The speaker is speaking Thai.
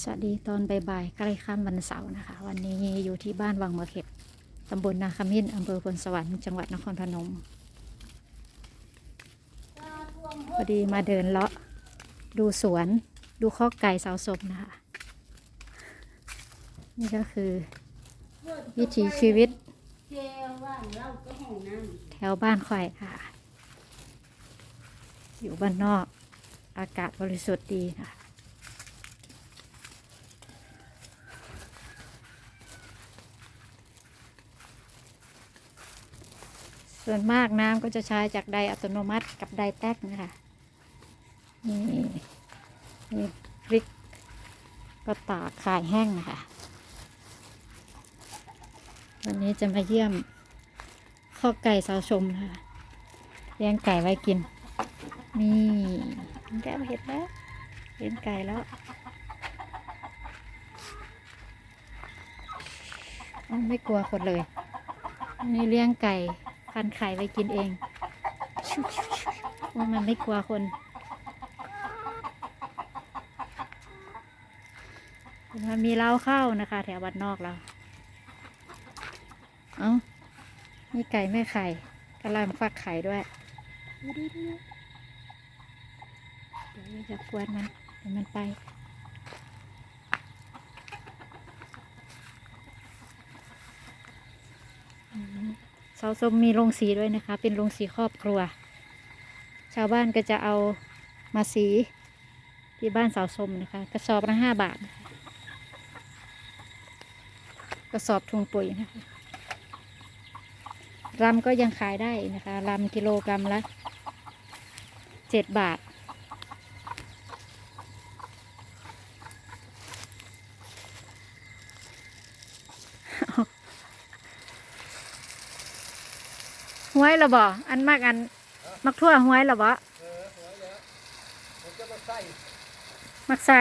สวัสดีตอนบ่ายๆใกล้ค่ำวันเสาร์นะคะ วันนี้อยู่ที่บ้านวังมะเข็บตำบลนาคมินอำเภอพลสวรรค์จังหวัดนครพนม พอดีมาเดินเลาะดูสวนดูข้อกไก่เสาศพนะคะ นี่ก็คือ วิถีชีวิต แถวบ้านข่อยค่ะ อยู่บ้านนอกอากาศบริสุทธิ์ดีค่ะ ส่วนมากน้ำก็จะใช้จากไดอัตโนมัติกับไดแตกนะคะนี่นี่พริกก็ตากขายแห้งนะคะวันนี้จะมาเยี่ยมข้อไก่สาวชมนะคะเลี้ยงไก่ไว้กิน นี่แก้วเห็ดแล้วเลี้ยงไก่แล้วไม่กลัวคนเลย นี่เลี้ยงไก่ พันไข่ไว้กินเองว่ามันไม่กลัวคนเห็นมีเล้าเข้านะคะ แถวบ้านนอกเรา เอ้ามีไก่แม่ไข่กำลังฟักไข่ด้วยเดี๋ยวจะกวนมันเดี๋ยวมันไป อืม เสาส้มมีโรงสีด้วยนะคะ เป็นโรงสีครอบครัว ชาวบ้านก็จะเอามาสีที่บ้านเสาส้มนะคะ กระสอบละห้าบาท กระสอบทุงปุ๋ยนะคะรำก็ยังขายได้นะคะรำกิโลกรัมละเจ็ดบาท ห้วยละบ่อันมากอันมักทั่วห้วยละบ่เออหัวเยอะผมจะมาใส่มักใส่